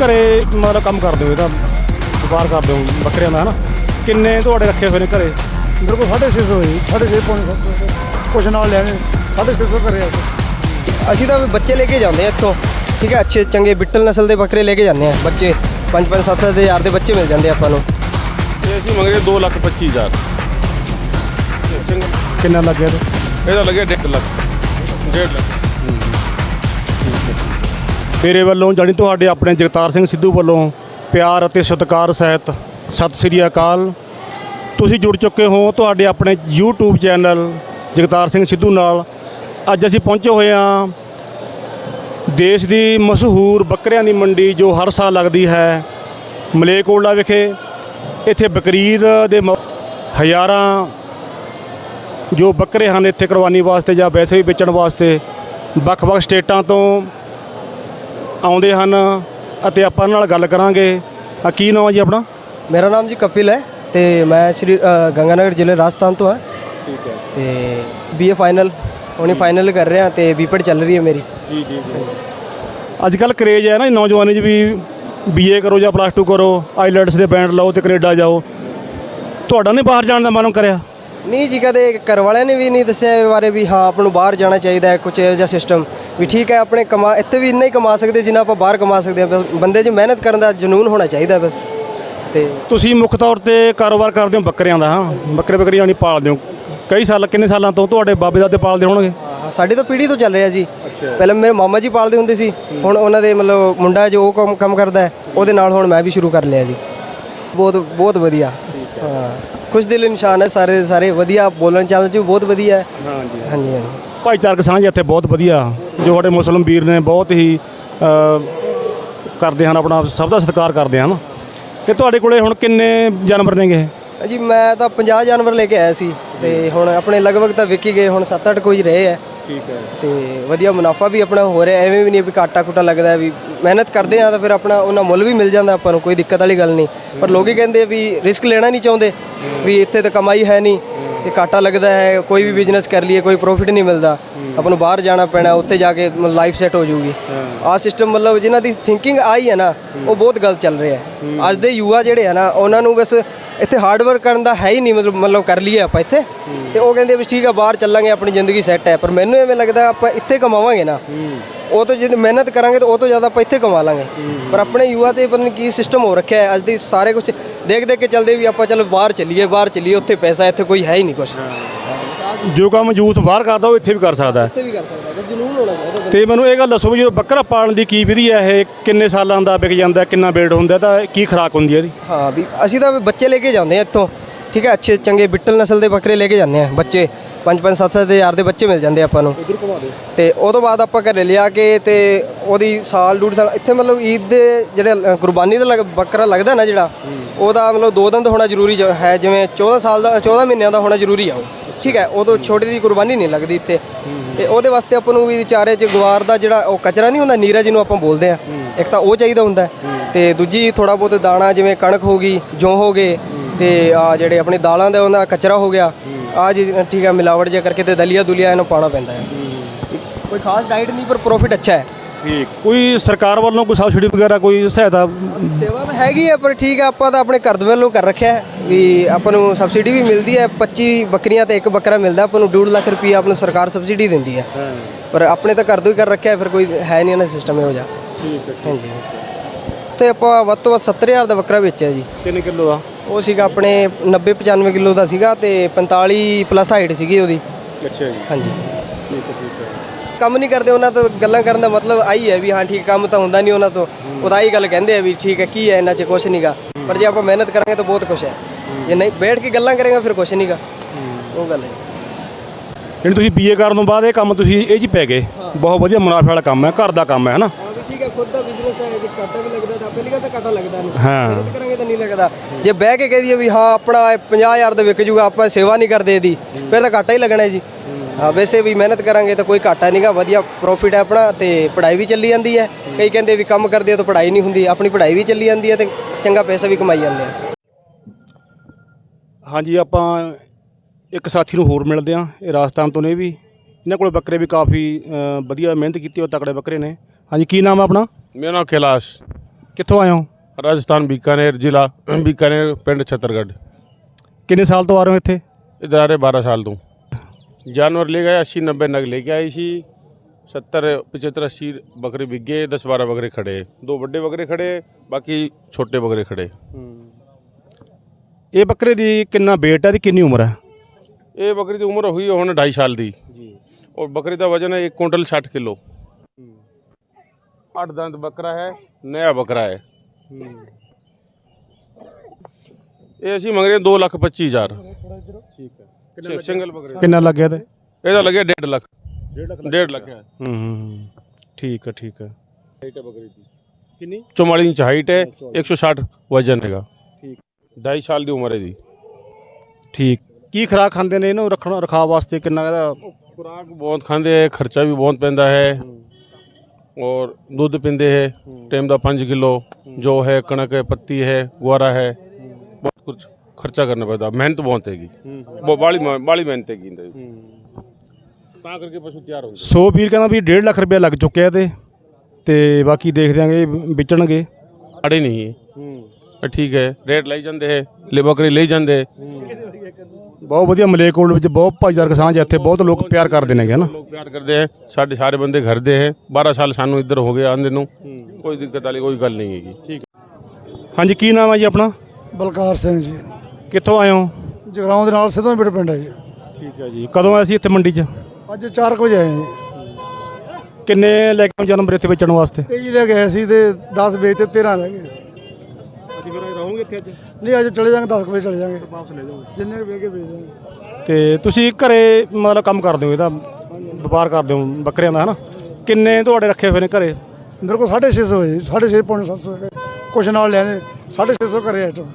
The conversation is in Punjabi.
ਘਰੇ ਮਤਲਬ ਕੰਮ ਕਰਦੇ ਹੋ ਇਹਦਾ ਵਪਾਰ ਕਰਦੇ ਹੋ ਬੱਕਰੀਆਂ ਦਾ ਹਨਾ? ਕਿੰਨੇ ਤੁਹਾਡੇ ਰੱਖੇ ਹੋਏ ਨੇ ਘਰੇ? ਮੇਰੇ ਕੋਲ 650 ਹੋਈ 650 ਪੌਣੇ 700 ਕੁਛ ਨਾਲ ਲੈਣੇ 650 ਕਰੇ ਆ ਅਸੀਂ ਤਾਂ ਬੱਚੇ ਲੈ ਕੇ ਜਾਂਦੇ ਆ ਇੱਥੋਂ ਠੀਕ ਹੈ? ਅੱਛੇ ਚੰਗੇ ਬਿੱਟਲ ਨਸਲ ਦੇ ਬੱਕਰੇ ਲੈ ਕੇ ਜਾਂਦੇ ਆ ਬੱਚੇ। 5-5 7 ਦੇ ਹਜ਼ਾਰ ਦੇ ਬੱਚੇ ਮਿਲ ਜਾਂਦੇ ਆਪਾਂ ਨੂੰ। ਇਹ ਅਸੀਂ ਮੰਗਦੇ 2 ਲੱਖ 25 ਹਜ਼ਾਰ। ਤੇ ਚੰਗਾ ਕਿੰਨਾ ਲੱਗਿਆ ਤੇ ਇਹਦਾ ਲੱਗਿਆ 1.5 ਲੱਖ 1.5 ਲੱਖ। ਮੇਰੇ ਵੱਲੋਂ ਜਾਣੀ ਤੁਹਾਡੇ ਆਪਣੇ ਜਗਤਾਰ ਸਿੰਘ ਸਿੱਧੂ ਵੱਲੋਂ ਪਿਆਰ ਅਤੇ ਸਤਿਕਾਰ ਸਹਿਤ ਸਤਿ ਸ੍ਰੀ ਅਕਾਲ। ਤੁਸੀਂ ਜੁੜ ਚੁੱਕੇ ਹੋ ਤੁਹਾਡੇ ਆਪਣੇ YouTube ਚੈਨਲ ਜਗਤਾਰ ਸਿੰਘ ਸਿੱਧੂ ਨਾਲ। ਅੱਜ ਅਸੀਂ ਪਹੁੰਚੇ ਹੋਏ ਹਾਂ ਦੇਸ਼ ਦੀ ਮਸ਼ਹੂਰ ਬੱਕਰਿਆਂ ਦੀ ਮੰਡੀ ਜੋ ਹਰ ਸਾਲ ਲੱਗਦੀ ਹੈ ਮਲੇਕੋਟਲਾ ਵਿਖੇ। ਇੱਥੇ ਬਕਰੀਦ ਦੇ ਮੌ- ਹਜ਼ਾਰਾਂ ਜੋ ਬੱਕਰੇ ਹਨ ਇੱਥੇ ਕੁਰਬਾਨੀ ਵਾਸਤੇ ਜਾਂ ਵੈਸੇ ਵੀ ਵੇਚਣ ਵਾਸਤੇ ਵੱਖ-ਵੱਖ ਸਟੇਟਾਂ ਤੋਂ ਆਉਂਦੇ ਹਨ ਅਤੇ ਆਪਾਂ ਨਾਲ ਗੱਲ ਕਰਾਂਗੇ। ਆ ਕੀ ਨਾਮ ਹੈ ਜੀ ਆਪਣਾ? ਮੇਰਾ ਨਾਮ ਜੀ ਕਪਿਲ ਹੈ ਤੇ ਮੈਂ ਸ਼੍ਰੀ ਅ, ਗੰਗਾਨਗਰ ਜ਼ਿਲ੍ਹੇ ਰਾਜਸਥਾਨ ਤੋਂ ਹਾਂ। ਠੀਕ ਹੈ। ਤੇ ਬੀਏ ਫਾਈਨਲ ਹੁਣੇ ਫਾਈਨਲ ਕਰ ਰਿਹਾ ਤੇ ਬੀਪੀਡ ਚੱਲ ਰਹੀ ਹੈ ਮੇਰੀ। ਜੀ ਜੀ ਜੀ। ਅੱਜ ਕੱਲ ਕਰੇਜ ਹੈ ਨਾ ਨੌਜਵਾਨੀ 'ਚ ਵੀ ਬੀਏ ਕਰੋ ਜਾਂ ਪਲੱਸ 2 ਕਰੋ ਆਈਲੈਟਸ ਦੇ ਬੈਂਡ ਲਾਓ ਤੇ ਕੈਨੇਡਾ ਜਾਓ। ਤੁਹਾਡਾ ਨਹੀਂ ਬਾਹਰ ਜਾਣ ਦਾ ਮਨ ਕਰਿਆ? ਨਹੀਂ ਜੀ ਕਦੇ ਘਰ ਵਾਲਿਆਂ ਨੇ ਵੀ ਨਹੀਂ ਦੱਸਿਆ ਇਹ ਬਾਰੇ ਵੀ ਹਾਂ ਆਪ ਨੂੰ ਬਾਹਰ ਜਾਣਾ ਚਾਹੀਦਾ ਹੈ ਕੁਝ ਇਹੋ ਜਿਹਾ ਸਿਸਟਮ ਵੀ ਠੀਕ ਹੈ ਆਪਣੇ ਕਮਾ ਇੱਥੇ ਵੀ ਇੰਨਾ ਹੀ ਕਮਾ ਸਕਦੇ ਜਿੰਨਾ ਆਪਾਂ ਬਾਹਰ ਕਮਾ ਸਕਦੇ ਹਾਂ ਬਸ ਬੰਦੇ 'ਚ ਮਿਹਨਤ ਕਰਨ ਦਾ ਜਨੂਨ ਹੋਣਾ ਚਾਹੀਦਾ ਬਸ। ਤੇ ਤੁਸੀਂ ਮੁੱਖ ਤੌਰ ਤੇ ਕਾਰੋਬਾਰ ਕਰਦੇ ਹੋ ਬੱਕਰਿਆਂ ਦਾ ਹਾਂ? ਬੱਕਰੇ ਬੱਕਰੀਆਂ ਨਹੀਂ ਪਾਲਦੇ ਹੋ। ਕਈ ਸਾਲ ਕਿੰਨੇ ਸਾਲਾਂ ਤੋਂ ਤੁਹਾਡੇ ਬਾਬੇ ਦਾਦੇ ਪਾਲਦੇ ਹੋਣਗੇ? ਹਾਂ, ਸਾਡੀ ਤਾਂ ਪੀੜ੍ਹੀ ਤੋਂ ਚੱਲ ਰਿਹਾ ਜੀ। ਪਹਿਲਾਂ ਮੇਰੇ ਮਾਮਾ ਜੀ ਪਾਲਦੇ ਹੁੰਦੇ ਸੀ ਹੁਣ ਉਹਨਾਂ ਦੇ ਮਤਲਬ ਮੁੰਡਾ ਜੋ ਉਹ ਕੰਮ ਕੰਮ ਕਰਦਾ ਹੈ ਉਹਦੇ ਨਾਲ ਹੁਣ ਮੈਂ ਵੀ ਸ਼ੁਰੂ ਕਰ ਲਿਆ ਜੀ। ਬਹੁਤ ਬਹੁਤ ਵਧੀਆ। ਹਾਂ। ਖੁਸ਼ ਦਿਲ ਇਨਸਾਨ ਹੈ ਸਾਰੇ ਦੇ ਸਾਰੇ ਵਧੀਆ ਬੋਲਣ ਚਾਲਣ ਚ ਵੀ ਬਹੁਤ ਵਧੀਆ ਹੈ। ਹਾਂਜੀ। ਹਾਂਜੀ ਹਾਂਜੀ। ਭਾਈਚਾਰਕ ਸਾਂਝ ਇੱਥੇ ਬਹੁਤ ਵਧੀਆ ਜੋ ਸਾਡੇ ਮੁਸਲਮ ਵੀਰ ਨੇ ਬਹੁਤ ਹੀ ਅ, ਕਰਦੇ ਹਨ ਆਪਣਾ ਸਭ ਦਾ ਸਤਿਕਾਰ ਕਰਦੇ ਹਨ। ਤੇ ਤੁਹਾਡੇ ਕੋਲੇ ਹੁਣ ਕਿੰਨੇ ਜਾਨਵਰ ਨੇਗੇ? ਜੀ ਮੈਂ ਤਾਂ 50 ਜਾਨਵਰ ਲੈ ਕੇ ਆਇਆ ਸੀ ਤੇ ਹੁਣ ਆਪਣੇ ਲਗਭਗ ਤਾਂ ਵਿਕ ਗਏ ਹੁਣ 7-8 ਕੋਈ ਰਹੇ ਹੈ। ਠੀਕ ਹੈ। ਤੇ ਵਧੀਆ ਮੁਨਾਫਾ ਵੀ ਆਪਣਾ ਹੋ ਰਿਹਾ ਐਵੇਂ ਵੀ ਨਹੀਂ ਵੀ ਕਾਟਾ ਕੁਟਾ ਲੱਗਦਾ ਵੀ ਮਿਹਨਤ ਕਰਦੇ ਆ ਤਾਂ ਫਿਰ ਆਪਣਾ ਉਹਨਾਂ ਮੁੱਲ ਵੀ ਮਿਲ ਜਾਂਦਾ ਆਪਾਂ ਨੂੰ ਕੋਈ ਦਿੱਕਤ ਵਾਲੀ ਗੱਲ ਨਹੀਂ। ਪਰ ਲੋਕੀ ਕਹਿੰਦੇ ਆ ਵੀ ਰਿਸਕ ਲੈਣਾ ਨਹੀਂ ਚਾਹੁੰਦੇ ਵੀ ਇੱਥੇ ਤਾਂ ਕਮਾਈ ਹੈ ਨਹੀਂ ਤੇ ਕਾਟਾ ਲੱਗਦਾ ਹੈ ਕੋਈ ਵੀ ਬਿਜ਼ਨਸ ਕਰ ਲਈਏ ਕੋਈ ਪ੍ਰੋਫਿਟ ਨਹੀਂ ਮਿਲਦਾ। ਆਪਾਂ ਨੂੰ ਬਾਹਰ ਜਾਣਾ ਪੈਣਾ ਉੱਥੇ ਜਾ ਕੇ ਲਾਈਫ ਸੈੱਟ ਹੋ ਜਾਊਗੀ। ਆਹ ਸਿਸਟਮ ਮਤਲਬ ਜਿਨ੍ਹਾਂ ਦੀ ਥਿੰਕਿੰਗ ਆਈ ਹੈ ਨਾ ਉਹ ਬਹੁਤ ਗਲਤ ਚੱਲ ਰਿਹਾ ਹੈ। ਅੱਜ ਦੇ ਯੁਵਾ ਜਿਹੜੇ ਆ ਨਾ ਉਹਨਾਂ ਨੂੰ ਬਸ ਇੱਥੇ ਹਾਰਡ ਵਰਕ ਕਰਨ ਦਾ ਹੈ ਹੀ ਨਹੀਂ ਮਤਲਬ ਮਤਲਬ ਕਰ ਲਈਏ ਆਪਾਂ ਇੱਥੇ। ਤੇ ਉਹ ਕਹਿੰਦੇ ਵੀ ਠੀਕ ਆ ਬਾਹਰ ਚੱਲਾਂਗੇ ਆਪਣੀ ਜ਼ਿੰਦਗੀ ਸੈੱਟ ਹੈ। ਪਰ ਮੈਨੂੰ ਐਵੇਂ ਲੱਗਦਾ ਆਪਾਂ ਇੱਥੇ ਕਮਾਵਾਂਗੇ ਨਾ। ਉਹ ਤੋਂ ਜੇ ਮਿਹਨਤ ਕਰਾਂਗੇ ਤਾਂ ਉਹ ਤੋਂ ਜ਼ਿਆਦਾ ਆਪਾਂ ਇੱਥੇ ਕਮਾ ਲਾਂਗੇ। ਪਰ ਆਪਣੇ ਯੁਵਾ ਤੇ ਪਤਾ ਨਹੀਂ ਕੀ ਸਿਸਟਮ ਹੋ ਰੱਖਿਆ ਹੈ ਅੱਜ ਦੀ ਸਾਰੇ ਕੁਝ ਦੇਖ ਦੇਖ ਕੇ ਚੱਲਦੇ ਵੀ ਆਪਾਂ ਚਲੋ ਬਾਹਰ ਚੱਲੀਏ ਬਾਹਰ ਚੱਲੀਏ ਉੱਥੇ ਪੈਸਾ ਇੱਥੇ ਕੋਈ ਹੈ ਹੀ ਨਹੀਂ ਕੁਝ ਜੋ ਕੰਮ ਯੂਥ ਬਾਹਰ ਕਰਦਾ ਉਹ ਇੱਥੇ ਵੀ ਕਰ ਸਕਦਾ ਹੈ। ਇੱਥੇ ਵੀ ਕਰ ਸਕਦਾ ਜਨੂਨ ਹੋਣਾ ਚਾਹੀਦਾ। ਤੇ ਮੈਨੂੰ ਇਹ ਗੱਲ ਦੱਸੋ ਵੀ ਜਦੋਂ ਬੱਕਰਾ ਪਾਲਣ ਦੀ ਕੀ ਵਿਧੀ ਹੈ ਇਹ ਕਿੰਨੇ ਸਾਲਾਂ ਦਾ ਵਿਕ ਜਾਂਦਾ ਕਿੰਨਾ ਵੇਟ ਹੁੰਦਾ ਤਾਂ ਕੀ ਖੁਰਾਕ ਹੁੰਦੀ ਹੈ ਇਹਦੀ? ਹਾਂ ਵੀ ਅਸੀਂ ਤਾਂ ਬੱਚੇ ਲੈ ਕੇ ਜਾਂਦੇ ਆ ਇੱਥੋਂ ਠੀਕ ਹੈ ਅੱਛੇ ਚੰਗੇ ਬਿੱਟਲ ਨਸਲ ਦੇ ਬੱਕਰੇ ਲੈ ਕੇ ਜਾਂਦੇ ਆ ਬੱਚੇ 5-5 7 ਦੇ ਹਜ਼ਾਰ ਦੇ ਬੱਚੇ ਮਿਲ ਜਾਂਦੇ ਆਪਾਂ ਨੂੰ। ਤੇ ਉਹ ਤੋਂ ਬਾਅਦ ਆਪਾਂ ਘਰੇ ਲਿਆ ਕੇ ਤੇ ਉਹਦੀ ਸਾਲ ਡੂਢ ਸਾਲ ਇੱਥੇ ਮਤਲਬ ਈਦ ਦੇ ਜਿਹੜੇ ਕੁਰਬਾਨੀ ਦਾ ਬੱਕਰਾ ਲੱਗਦਾ ਨਾ ਜਿਹੜਾ ਉਹਦਾ ਮਤਲਬ ਦੋ ਦਿਨ ਦਾ ਹੋਣਾ ਜ਼ਰੂਰੀ ਹੈ ਜਿਵੇਂ 14 ਸਾਲ ਦਾ 14 ਮਹੀਨਿਆਂ ਦਾ ਹੋਣਾ ਜ਼ਰੂਰੀ ਆ ਉਹ। ਠੀਕ ਹੈ ਉਦੋਂ ਛੋਟੀ ਦੀ ਕੁਰਬਾਨੀ ਨਹੀਂ ਲੱਗਦੀ ਇੱਥੇ। ਤੇ ਉਹਦੇ ਵਾਸਤੇ ਆਪਾਂ ਨੂੰ ਵੀ ਚਾਰੇ ਚ ਗਵਾਰ ਦਾ ਜਿਹੜਾ ਉਹ ਕਚਰਾ ਨਹੀਂ ਹੁੰਦਾ ਨੀਰਾ ਜਿਹਨੂੰ ਆਪਾਂ ਬੋਲਦੇ ਆ ਇੱਕ ਤਾਂ ਉਹ ਚਾਹੀਦਾ ਹੁੰਦਾ ਤੇ ਦੂਜੀ ਥੋੜਾ ਬਹੁਤ ਦਾਣਾ ਜਿਵੇਂ ਕਣਕ ਹੋ ਗਈ ਜੌਂ ਹੋ ਗਏ ਤੇ ਆ ਜਿਹੜੇ ਆਪਣੇ ਦਾਲਾਂ ਦਾ ਉਹਨਾਂ ਦਾ ਕਚਰਾ ਹੋ ਗਿਆ ਆ ਜੀ ਠੀਕ ਹੈ ਮਿਲਾਵਟ ਜਿਹਾ ਕਰਕੇ ਤੇ ਦਲੀਆ ਦੁਲੀਆ ਇਹਨੂੰ ਪਾਉਣਾ ਪੈਂਦਾ ਹੈ। ਕੋਈ ਖਾਸ ਡਾਈਟ ਨਹੀਂ ਪਰ ਪ੍ਰੋਫਿਟ ਅੱਛਾ ਹੈ। ਠੀਕ ਕੋਈ ਸਰਕਾਰ ਵੱਲੋਂ ਕੋਈ ਸਬਸਿਡੀ ਵਗੈਰਾ ਕੋਈ ਸਹਾਇਤਾ? ਸੇਵਾ ਤਾਂ ਹੈਗੀ ਹੈ ਪਰ ਠੀਕ ਹੈ ਆਪਾਂ ਤਾਂ ਆਪਣੇ ਘਰ ਦੇ ਵੱਲੋਂ ਕਰ ਰੱਖਿਆ ਹੈ ਵੀ ਆਪਾਂ ਨੂੰ ਸਬਸਿਡੀ ਵੀ ਮਿਲਦੀ ਹੈ 25 ਬੱਕਰੀਆਂ ਤੇ ਇੱਕ ਬੱਕਰਾ ਮਿਲਦਾ ਆਪਾਂ ਨੂੰ 2.5 ਲੱਖ ਰੁਪਈਆ ਆਪਾਂ ਨੂੰ ਸਰਕਾਰ ਸਬਸਿਡੀ ਦਿੰਦੀ ਹੈ। ਪਰ ਆਪਣੇ ਤਾਂ ਘਰ ਤੋਂ ਹੀ ਕਰ ਰੱਖਿਆ ਹੈ, ਫਿਰ ਕੋਈ ਹੈ ਨਹੀਂ ਨਾ ਸਿਸਟਮ ਇਹੋ ਜਿਹਾ। ਠੀਕ ਹੈ ਹਾਂਜੀ। ਤੇ ਆਪਾਂ ਵੱਧ ਤੋਂ ਵੱਧ 70000 ਦਾ ਬੱਕਰਾ ਵੇਚਿਆ ਜੀ। ਕਿੰਨੇ ਕਿਲੋ ਆ ਉਹ ਸੀਗਾ ਆਪਣੇ 90 95 ਕਿਲੋ ਦਾ ਸੀਗਾ ਤੇ 45 ਪਲੱਸ ਹਾਈਟ ਸੀਗੀ ਉਹਦੀ। ਅੱਛਾ ਜੀ। ਹਾਂਜੀ। ਠੀਕ ਹੈ ਠੀਕ ਹੈ। ਕੰਮ ਨਹੀਂ ਕਰਦੇ ਉਹਨਾਂ ਤੋਂ ਗੱਲਾਂ ਕਰਨ ਦਾ ਮਤਲਬ ਆਈ ਹੈ ਵੀ ਹਾਂ ਠੀਕ ਕੰਮ ਤਾਂ ਹੁੰਦਾ ਨਹੀਂ ਉਹਨਾਂ ਤੋਂ। ਉਹਦਾ ਹੀ ਗੱਲ ਕਹਿੰਦੇ ਆ ਵੀ ਠੀਕ ਹੈ ਕੀ ਹੈ ਇਹਨਾਂ 'ਚ ਕੁਛ ਨਹੀਂਗਾ ਪਰ ਜੇ ਆਪਾਂ ਮਿਹਨਤ ਕਰਾਂਗੇ ਤਾਂ ਬਹੁਤ ਕੁਛ ਹੈ। ਜੇ ਨਹੀਂ ਬੈਠ ਕੇ ਗੱਲਾਂ ਕਰਾਂਗੇ ਫਿਰ ਕੁਛ ਨਹੀਂਗਾ ਉਹ ਗੱਲ ਹੈ। ਯਾਨੀ ਤੁਸੀਂ ਬੀਏ ਕਰਨ ਤੋਂ ਬਾਅਦ ਇਹ ਕੰਮ ਤੁਸੀਂ ਇਹ 'ਚ ਹੀ ਪੈ ਗਏ। ਬਹੁਤ ਵਧੀਆ ਮੁਨਾਫੇ ਵਾਲਾ ਕੰਮ ਹੈ ਘਰ ਦਾ ਕੰਮ ਹੈ ਹਨਾ? ਠੀਕ ਹੈ ਖੁਦ ਦਾ ਬਿਜ਼ਨਸ ਹੈ ਜੇ ਘਾਟਾ ਵੀ ਲੱਗਦਾ ਤਾਂ ਪਹਿਲੀ ਗੱਲ ਤਾਂ ਘਾਟਾ ਲੱਗਦਾ ਨਹੀਂ। ਹਾਂ। ਮਿਹਨਤ ਕਰਾਂਗੇ ਤਾਂ ਨਹੀਂ ਲੱਗਦਾ। ਜੇ ਬਹਿ ਕੇ ਕਹਿ ਦਈਏ ਵੀ ਹਾਂ ਆਪਣਾ 50000 ਦਾ ਵਿਕ ਜੂਗਾ ਆਪਾਂ ਸੇਵਾ ਨਹੀਂ ਕਰਦੇ ਇਹਦੀ ਫਿਰ ਤਾਂ ਘਾਟਾ ਹੀ ਲੱਗਣਾ ਹੈ ਜੀ। ਹਾਂ ਵੈਸੇ ਵੀ ਮਿਹਨਤ ਕਰਾਂਗੇ ਤਾਂ ਕੋਈ ਘਾਟਾ ਨਹੀਂਗਾ ਵਧੀਆ ਪ੍ਰੋਫਿਟ ਹੈ ਆਪਣਾ ਤੇ ਪੜ੍ਹਾਈ ਵੀ ਚੱਲੀ ਜਾਂਦੀ ਹੈ ਕਈ ਕਹਿੰਦੇ ਵੀ ਕੰਮ ਕਰਦੇ ਹੋ ਤਾਂ ਪੜ੍ਹਾਈ ਨਹੀਂ ਹੁੰਦੀ ਆਪਣੀ ਪੜ੍ਹਾਈ ਵੀ ਚੱਲੀ ਜਾਂਦੀ ਹੈ ਤੇ ਚੰਗਾ ਪੈਸਾ ਵੀ ਕਮਾਈ ਜਾਂਦੇ ਆ ਹਾਂਜੀ ਆਪਾਂ ਇੱਕ ਸਾਥੀ ਨੂੰ ਹੋਰ ਮਿਲਦੇ ਹਾਂ ਇਹ ਰਾਜਸਥਾਨ ਤੋਂ ਨੇ ਇਹ ਵੀ ਇਹਨਾਂ ਕੋਲ ਬੱਕਰੇ ਵੀ ਕਾਫੀ ਅ, ਵਧੀਆ ਮਿਹਨਤ ਕੀਤੀ ਉਹ ਤਕੜੇ ਬੱਕਰੇ ਨੇ ਹਾਂਜੀ ਕੀ ਨਾਮ ਹੈ ਆਪਣਾ ਮੇਰਾ ਨਾਮ ਕੈਲਾਸ਼ ਕਿੱਥੋਂ ਆਏ ਹੋ राजस्थान बीकानेर जिला बीकानेर पिंड छत्तरगढ़ ਕਿੰਨੇ ਸਾਲ ਤੋਂ ਆ ਰਹੇ ਹੋ ਇੱਥੇ इधर आ रहे बारह साल तू जानवर ले गए अस्सी नब्बे नग लेके आई सी सत्तर पचहत्तर अस्सी बकरे बिक गए दस बारह बकरे खड़े दो बड़े बकरे खड़े बाकी छोटे बकरे खड़े ਇਹ ਬੱਕਰੇ ਦੀ ਕਿੰਨਾ weight ਹੈ ਦੀ ਕਿੰਨੀ ਉਮਰ ਹੈ ये बकरी की उम्र हुई होने ढाई साल दी और बकरी का वजन है एक कुंटल साठ किलो आठ दांत बकरा है नया बकरा है ये ਅਸੀਂ ਮੰਗ ਰਹੇ 2 ਲੱਖ 25 ਹਜ਼ਾਰ ਠੀਕ ਹੈ ਸਿੰਗਲ ਬਕਰੇ ਕਿੰਨਾ ਲੱਗ ਗਿਆ ਤੇ ਇਹਦਾ ਲੱਗਿਆ 1.5 ਲੱਖ। 1.5 ਲੱਖ। ਹੈ। ਹੂੰ ਹੂੰ ਠੀਕ ਹੈ ਠੀਕ ਹੈ ਹਾਈਟ ਹੈ ਬਕਰੀ ਦੀ। ਕਿੰਨੀ? 44 ਇੰਚ ਹਾਈਟ ਹੈ 160 ਵਜਨ ਹੈਗਾ। ਠੀਕ। 2.5 ਸਾਲ ਦੀ ਉਮਰ ਹੈ ਜੀ ਠੀਕ। ਕੀ ਖੁਰਾਕ ਖਾਂਦੇ ਨੇ ਇਹਨੂੰ ਰੱਖਣ ਰਖਾਅ ਵਾਸਤੇ? ਕਿੰਨਾ ਇਹਦਾ ਖੁਰਾਕ ਬਹੁਤ ਖਾਂਦੇ ਹੈ ਖਰਚਾ ਵੀ ਬਹੁਤ ਪੈਂਦਾ ਹੈ। ਔਰ ਦੁੱਧ ਪੀਂਦੇ ਹੈ ਟਾਈਮ ਦਾ 5 ਕਿਲੋ। ਜੋ ਹੈ ਕਣਕ ਹੈ ਪੱਤੀ ਹੈ ਗੁਆਰਾ ਹੈ। ਬਹੁਤ ਕੁਝ ਖਰਚਾ ਕਰਨਾ ਪੈਂਦਾ ਮਿਹਨਤ ਬਹੁਤ ਹੈਗੀ। ਬਹੁਤ ਬਾਲੀ ਬਾਲੀ ਮਿਹਨਤ ਹੈਗੀ ਇਹਦੇ ਵਿੱਚ। ਤਾਂ ਕਰਕੇ ਪਸ਼ੂ ਤਿਆਰ ਹੁੰਦੇ ਸੋ ਵੀਰ ਕਹਿੰਦਾ ਵੀ 1.5 ਲੱਖ ਰੁਪਏ ਲੱਗ ਚੁੱਕਿਆ ਤੇ ਤੇ ਬਾਕੀ ਦੇਖ ਦਿਆਂਗੇ ਵਿਚਣਗੇ। ਅੜੇ ਨਹੀਂ ਹੈ। ਇਹ ਠੀਕ ਹੈ ਰੇਟ ਲਈ ਜਾਂਦੇ ਹੈ ਲੈ ਬੱਕਰੀ ਲਈ ਜਾਂਦੇ ਬਹੁਤ ਵਧੀਆ ਮਲੇਕੋਟ ਵਿੱਚ ਬਹੁਤ ਭਾਈਚਾਰਕ ਸਾਂਝ ਹੈ ਇੱਥੇ ਬਹੁਤ ਲੋਕ ਪਿਆਰ ਕਰਦੇ ਨੇਗੇ ਹਨਾ ਲੋਕ ਪਿਆਰ ਕਰਦੇ ਹੈ ਸਾਡੇ ਸਾਰੇ ਬੰਦੇ ਘਰ ਦੇ ਹੈ। 12 ਸਾਲ ਸਾਨੂੰ ਇੱਧਰ ਹੋ ਗਏ ਆਂਦੇ ਨੂੰ ਕੋਈ ਦਿੱਕਤ ਵਾਲੀ ਕੋਈ ਗੱਲ ਨਹੀਂ ਹੈਗੀ। ਠੀਕ ਹਾਂਜੀ ਕੀ ਨਾਮ ਹੈ ਜੀ ਆਪਣਾ? ਬਲਕਾਰ ਸਿੰਘ ਜੀ। ਕਿੱਥੋਂ ਆਏ ਹੋ? ਜਗਰਾਉਂ ਦੇ ਨਾਲ ਸਿੱਧਾ ਬਿਟ ਪਿੰਡ ਹੈ ਜੀ। ਠੀਕ ਹੈ ਜੀ। ਕਦੋਂ ਆਏ ਸੀ ਇੱਥੇ ਮੰਡੀ 'ਚ? ਅੱਜ 4 ਵਜੇ ਆਏ ਜੀ। ਕਿੰਨੇ ਲੈ ਕੇ ਜਾਨਵਰ ਇੱਥੇ ਵੇਚਣ ਵਾਸਤੇ? 23 ਲੈ ਗਏ ਸੀ ਤੇ 10 ਵੇਚ ਤੇ 13 ਰਹਿ ਗਏ। ਅਸੀਂ ਫਿਰ ਰਹੋਗੇ ਇੱਥੇ ਅੱਜ? ਨਹੀਂ ਅੱਜ ਚਲੇ ਜਾਾਂਗੇ 10 ਵਜੇ ਚਲੇ ਜਾਾਂਗੇ ਵਾਪਸ ਲੈ ਜਾਓ ਜਿੰਨੇ ਵੇਚ ਕੇ ਵੇਚ ਦਾਂਗੇ ਤੇ ਤੁਸੀਂ ਘਰੇ ਮਤਲਬ ਕੰਮ ਕਰਦੇ ਹੋ ਇਹਦਾ ਵਪਾਰ ਕਰਦੇ ਹੋ ਬੱਕਰਿਆਂ ਦਾ ਹਨਾ? ਕਿੰਨੇ ਤੁਹਾਡੇ ਰੱਖੇ ਹੋਏ ਨੇ ਘਰੇ? ਮੇਰੇ ਕੋਲ 650 ਹੋਏ 650 ਪੌਣੇ 700 ਕੁਛ ਨਾਲ ਲੈਣੇ 650 ਕਰੇ ਆਈਟਮ